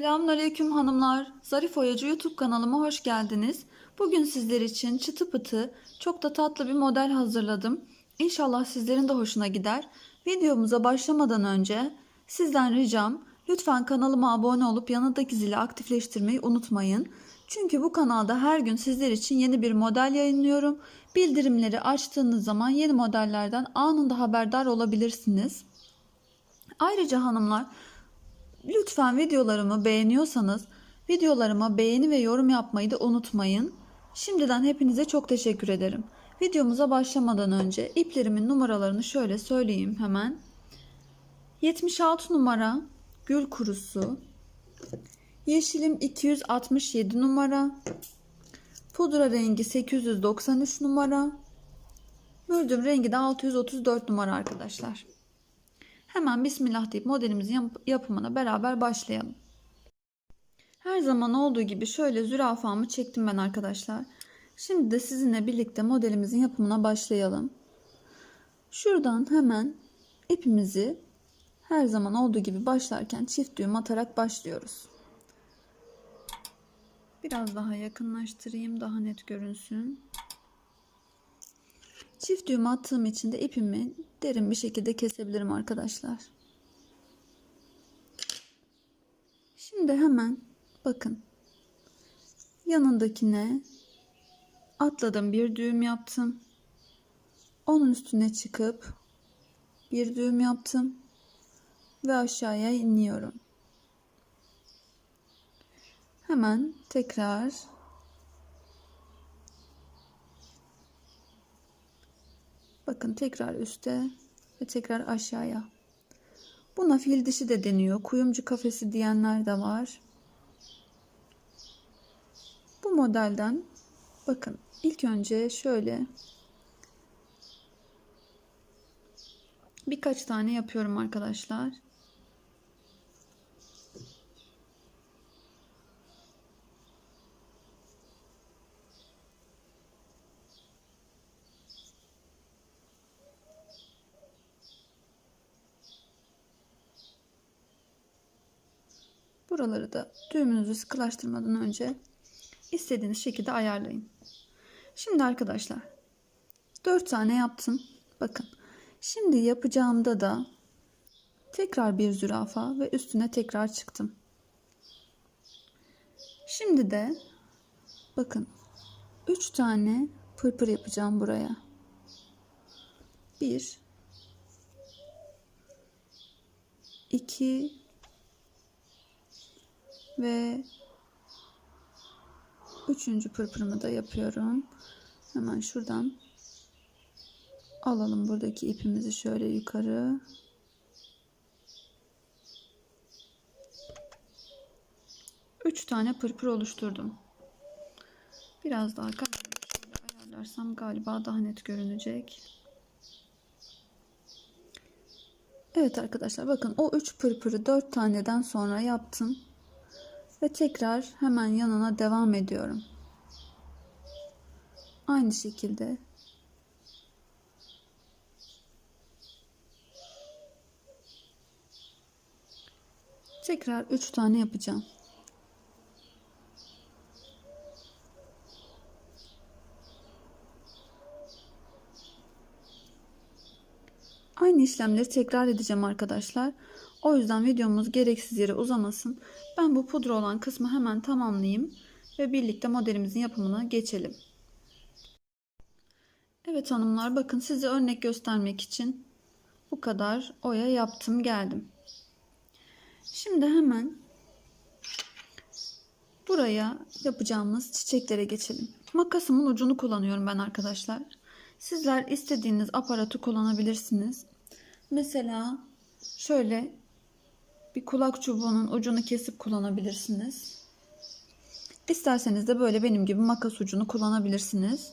Selamünaleyküm hanımlar. Zarif Oyacı YouTube kanalıma hoş geldiniz. Bugün sizler için çıtı pıtı çok da tatlı bir model hazırladım. İnşallah sizlerin de hoşuna gider. Videomuza başlamadan önce sizden ricam lütfen kanalıma abone olup yanındaki zili aktifleştirmeyi unutmayın. Çünkü bu kanalda her gün sizler için yeni bir model yayınlıyorum. Bildirimleri açtığınız zaman yeni modellerden anında haberdar olabilirsiniz. Ayrıca hanımlar Lütfen videolarımı beğeniyorsanız videolarıma beğeni ve yorum yapmayı da unutmayın. Şimdiden hepinize çok teşekkür ederim. Videomuza başlamadan önce iplerimin numaralarını şöyle söyleyeyim hemen. 76 numara gül kurusu. Yeşilim 267 numara. Pudra rengi 893 numara. Mürdüm rengi de 634 numara arkadaşlar. Hemen Bismillah deyip modelimizin yap- yapımına beraber başlayalım. Her zaman olduğu gibi şöyle zürafamı çektim ben arkadaşlar. Şimdi de sizinle birlikte modelimizin yapımına başlayalım. Şuradan hemen ipimizi her zaman olduğu gibi başlarken çift düğüm atarak başlıyoruz. Biraz daha yakınlaştırayım daha net görünsün. Çift düğüm attığım için de ipimi derin bir şekilde kesebilirim arkadaşlar. Şimdi hemen bakın yanındakine atladım bir düğüm yaptım. Onun üstüne çıkıp bir düğüm yaptım ve aşağıya iniyorum. Hemen tekrar Bakın tekrar üste ve tekrar aşağıya. Buna fil dişi de deniyor. Kuyumcu kafesi diyenler de var. Bu modelden bakın ilk önce şöyle birkaç tane yapıyorum arkadaşlar. Buraları da düğümünüzü sıkılaştırmadan önce istediğiniz şekilde ayarlayın. Şimdi arkadaşlar 4 tane yaptım. Bakın. Şimdi yapacağımda da tekrar bir zürafa ve üstüne tekrar çıktım. Şimdi de bakın 3 tane pırpır yapacağım buraya. 1 2 ve üçüncü pırpırımı da yapıyorum. Hemen şuradan alalım buradaki ipimizi şöyle yukarı. Üç tane pırpır oluşturdum. Biraz daha ayarlarsam galiba daha net görünecek. Evet arkadaşlar bakın o üç pırpırı dört taneden sonra yaptım ve tekrar hemen yanına devam ediyorum. Aynı şekilde tekrar 3 tane yapacağım. Aynı işlemleri tekrar edeceğim arkadaşlar. O yüzden videomuz gereksiz yere uzamasın. Ben bu pudra olan kısmı hemen tamamlayayım ve birlikte modelimizin yapımına geçelim. Evet hanımlar bakın size örnek göstermek için bu kadar oya yaptım geldim. Şimdi hemen buraya yapacağımız çiçeklere geçelim. Makasımın ucunu kullanıyorum ben arkadaşlar. Sizler istediğiniz aparatı kullanabilirsiniz. Mesela şöyle bir kulak çubuğunun ucunu kesip kullanabilirsiniz. İsterseniz de böyle benim gibi makas ucunu kullanabilirsiniz.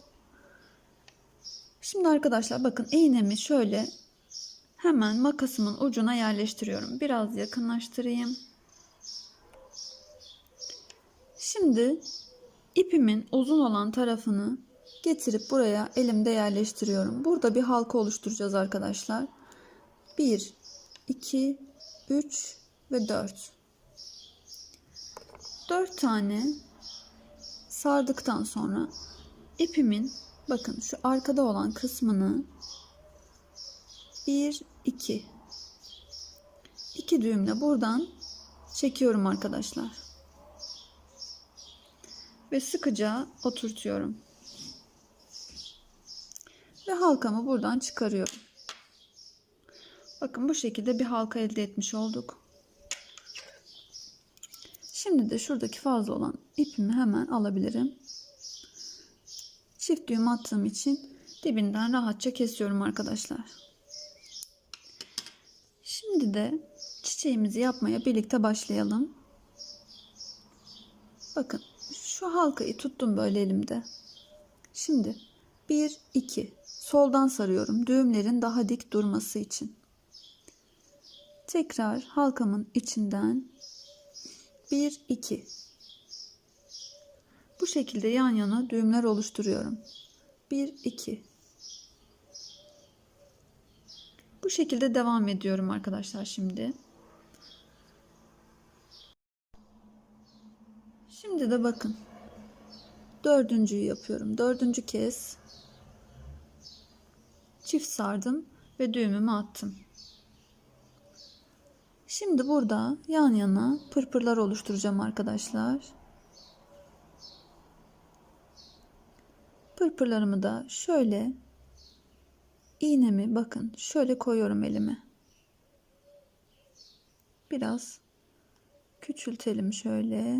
Şimdi arkadaşlar bakın iğnemi şöyle hemen makasımın ucuna yerleştiriyorum. Biraz yakınlaştırayım. Şimdi ipimin uzun olan tarafını getirip buraya elimde yerleştiriyorum. Burada bir halka oluşturacağız arkadaşlar. 1 2 3 ve 4. 4 tane sardıktan sonra ipimin bakın şu arkada olan kısmını 1 2 2 düğümle buradan çekiyorum arkadaşlar. Ve sıkıca oturtuyorum. Ve halkamı buradan çıkarıyorum. Bakın bu şekilde bir halka elde etmiş olduk. Şimdi de şuradaki fazla olan ipimi hemen alabilirim. Çift düğüm attığım için dibinden rahatça kesiyorum arkadaşlar. Şimdi de çiçeğimizi yapmaya birlikte başlayalım. Bakın şu halkayı tuttum böyle elimde. Şimdi 1 2 soldan sarıyorum düğümlerin daha dik durması için. Tekrar halkamın içinden 1 2 Bu şekilde yan yana düğümler oluşturuyorum. 1 2 Bu şekilde devam ediyorum arkadaşlar şimdi. Şimdi de bakın. Dördüncüyü yapıyorum. Dördüncü kez çift sardım ve düğümümü attım. Şimdi burada yan yana pırpırlar oluşturacağım arkadaşlar. Pırpırlarımı da şöyle iğnemi bakın şöyle koyuyorum elime. Biraz küçültelim şöyle.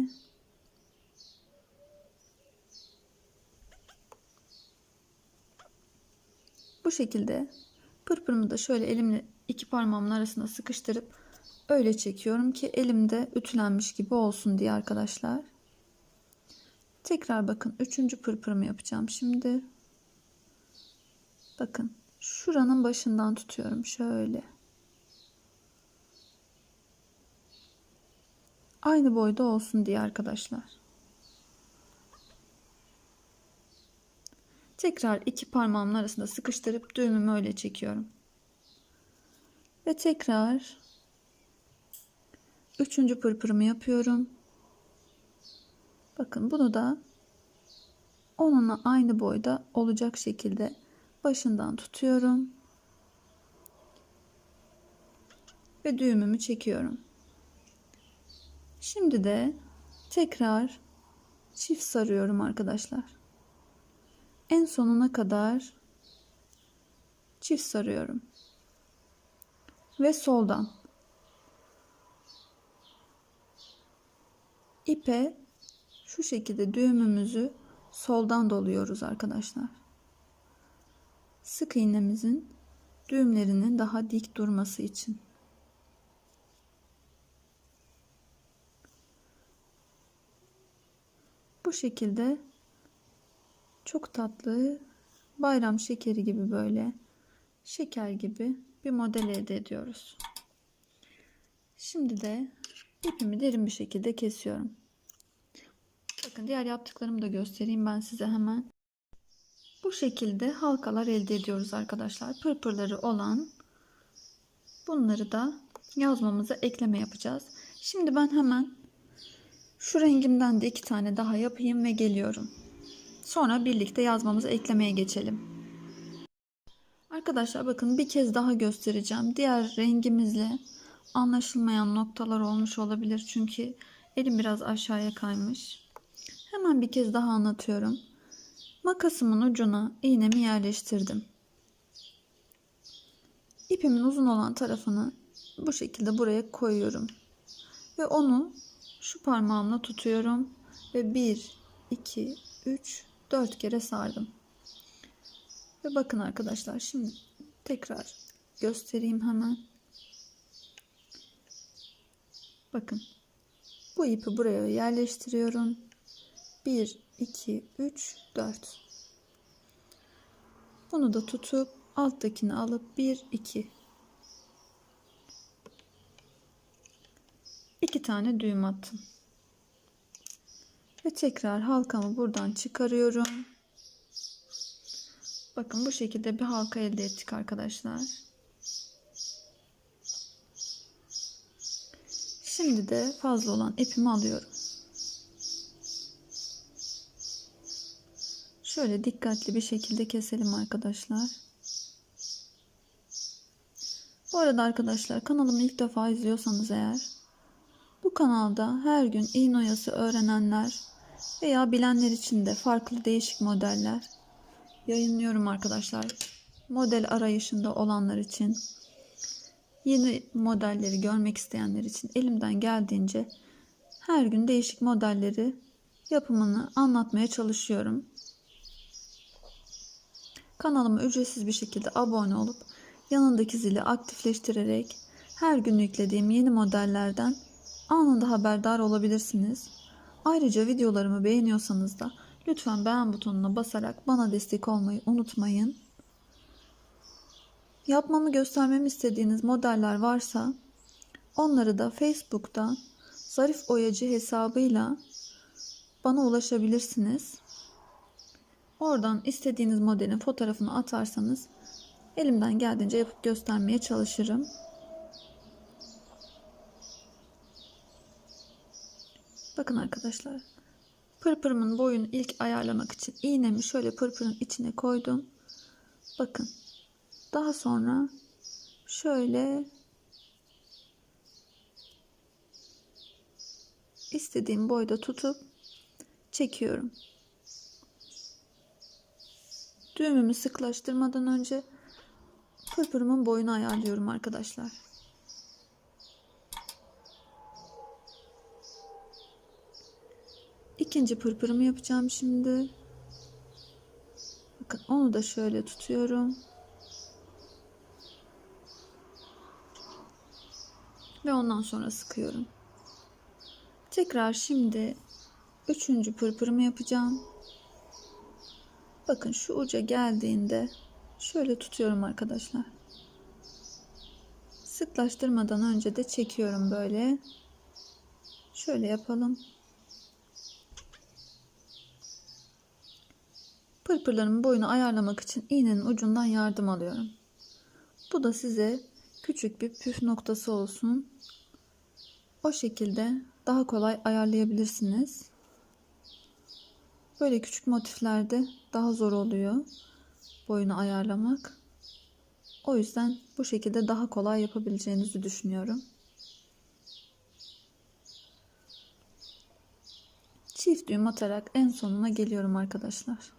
Bu şekilde pırpırımı da şöyle elimle iki parmağımın arasına sıkıştırıp öyle çekiyorum ki elimde ütülenmiş gibi olsun diye arkadaşlar. Tekrar bakın üçüncü pırpırımı yapacağım şimdi. Bakın şuranın başından tutuyorum şöyle. Aynı boyda olsun diye arkadaşlar. Tekrar iki parmağımın arasında sıkıştırıp düğümümü öyle çekiyorum. Ve tekrar üçüncü pırpırımı yapıyorum. Bakın bunu da onunla aynı boyda olacak şekilde başından tutuyorum. Ve düğümümü çekiyorum. Şimdi de tekrar çift sarıyorum arkadaşlar. En sonuna kadar çift sarıyorum. Ve soldan ipe şu şekilde düğümümüzü soldan doluyoruz arkadaşlar. Sık iğnemizin düğümlerinin daha dik durması için. Bu şekilde çok tatlı bayram şekeri gibi böyle şeker gibi bir model elde ediyoruz. Şimdi de ipimi derin bir şekilde kesiyorum. Bakın diğer yaptıklarımı da göstereyim ben size hemen. Bu şekilde halkalar elde ediyoruz arkadaşlar. Pırpırları olan bunları da yazmamıza ekleme yapacağız. Şimdi ben hemen şu rengimden de iki tane daha yapayım ve geliyorum. Sonra birlikte yazmamızı eklemeye geçelim. Arkadaşlar bakın bir kez daha göstereceğim. Diğer rengimizle anlaşılmayan noktalar olmuş olabilir. Çünkü elim biraz aşağıya kaymış. Hemen bir kez daha anlatıyorum. Makasımın ucuna iğnemi yerleştirdim. İpimin uzun olan tarafını bu şekilde buraya koyuyorum. Ve onu şu parmağımla tutuyorum. Ve 1, 2, 3, 4 kere sardım. Ve bakın arkadaşlar şimdi tekrar göstereyim hemen. Bakın bu ipi buraya yerleştiriyorum. 1, 2, 3, 4. Bunu da tutup alttakini alıp 1, 2. 2 tane düğüm attım. Ve tekrar halkamı buradan çıkarıyorum. Bakın bu şekilde bir halka elde ettik arkadaşlar. Şimdi de fazla olan ipimi alıyorum. Şöyle dikkatli bir şekilde keselim arkadaşlar. Bu arada arkadaşlar kanalımı ilk defa izliyorsanız eğer bu kanalda her gün iğne oyası öğrenenler veya bilenler için de farklı değişik modeller yayınlıyorum arkadaşlar. Model arayışında olanlar için yeni modelleri görmek isteyenler için elimden geldiğince her gün değişik modelleri yapımını anlatmaya çalışıyorum. Kanalıma ücretsiz bir şekilde abone olup yanındaki zili aktifleştirerek her gün yüklediğim yeni modellerden anında haberdar olabilirsiniz. Ayrıca videolarımı beğeniyorsanız da lütfen beğen butonuna basarak bana destek olmayı unutmayın. Yapmamı göstermemi istediğiniz modeller varsa onları da Facebook'ta Zarif Oyacı hesabıyla bana ulaşabilirsiniz. Oradan istediğiniz modelin fotoğrafını atarsanız elimden geldiğince yapıp göstermeye çalışırım. Bakın arkadaşlar. Pırpırımın boyunu ilk ayarlamak için iğnemi şöyle pırpırın içine koydum. Bakın. Daha sonra şöyle istediğim boyda tutup çekiyorum. Düğümümü sıklaştırmadan önce pırpırımın boyunu ayarlıyorum arkadaşlar. İkinci pırpırımı yapacağım şimdi. Bakın onu da şöyle tutuyorum. Ve ondan sonra sıkıyorum. Tekrar şimdi üçüncü pırpırımı yapacağım. Bakın şu uca geldiğinde şöyle tutuyorum arkadaşlar. Sıklaştırmadan önce de çekiyorum böyle. Şöyle yapalım. Pırpırlarımın boyunu ayarlamak için iğnenin ucundan yardım alıyorum. Bu da size küçük bir püf noktası olsun. O şekilde daha kolay ayarlayabilirsiniz. Böyle küçük motiflerde daha zor oluyor boyunu ayarlamak. O yüzden bu şekilde daha kolay yapabileceğinizi düşünüyorum. Çift düğüm atarak en sonuna geliyorum arkadaşlar.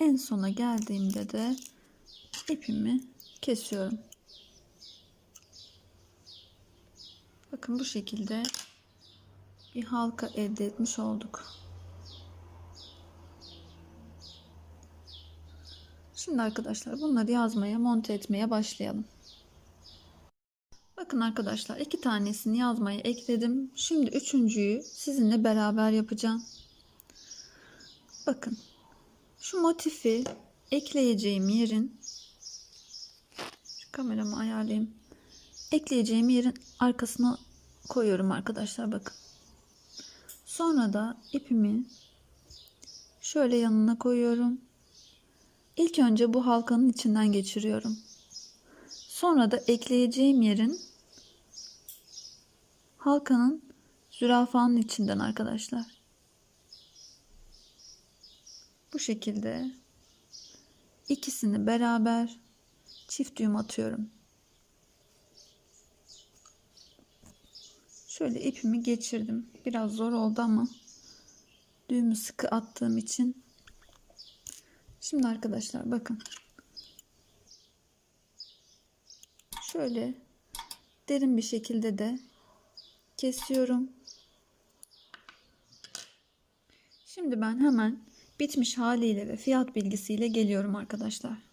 En sona geldiğimde de ipimi kesiyorum. Bakın bu şekilde bir halka elde etmiş olduk. Şimdi arkadaşlar bunları yazmaya, monte etmeye başlayalım. Bakın arkadaşlar iki tanesini yazmaya ekledim. Şimdi üçüncüyü sizinle beraber yapacağım. Bakın şu motifi ekleyeceğim yerin şu kameramı ayarlayayım. Ekleyeceğim yerin arkasına koyuyorum arkadaşlar bakın. Sonra da ipimi şöyle yanına koyuyorum. İlk önce bu halkanın içinden geçiriyorum. Sonra da ekleyeceğim yerin halkanın zürafanın içinden arkadaşlar. Bu şekilde ikisini beraber çift düğüm atıyorum. Şöyle ipimi geçirdim. Biraz zor oldu ama düğümü sıkı attığım için. Şimdi arkadaşlar bakın. Şöyle derin bir şekilde de kesiyorum. Şimdi ben hemen bitmiş haliyle ve fiyat bilgisiyle geliyorum arkadaşlar.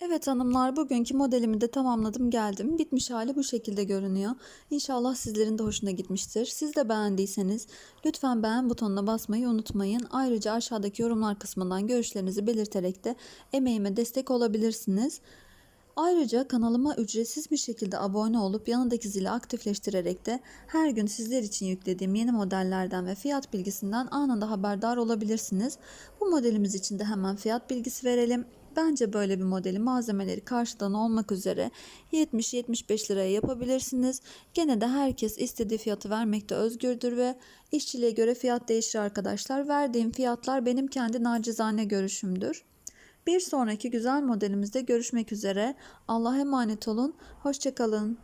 Evet hanımlar bugünkü modelimi de tamamladım geldim. Bitmiş hali bu şekilde görünüyor. İnşallah sizlerin de hoşuna gitmiştir. Siz de beğendiyseniz lütfen beğen butonuna basmayı unutmayın. Ayrıca aşağıdaki yorumlar kısmından görüşlerinizi belirterek de emeğime destek olabilirsiniz. Ayrıca kanalıma ücretsiz bir şekilde abone olup yanındaki zili aktifleştirerek de her gün sizler için yüklediğim yeni modellerden ve fiyat bilgisinden anında haberdar olabilirsiniz. Bu modelimiz için de hemen fiyat bilgisi verelim. Bence böyle bir modeli malzemeleri karşıdan olmak üzere 70-75 liraya yapabilirsiniz. Gene de herkes istediği fiyatı vermekte özgürdür ve işçiliğe göre fiyat değişir arkadaşlar. Verdiğim fiyatlar benim kendi nacizane görüşümdür. Bir sonraki güzel modelimizde görüşmek üzere. Allah'a emanet olun. Hoşçakalın.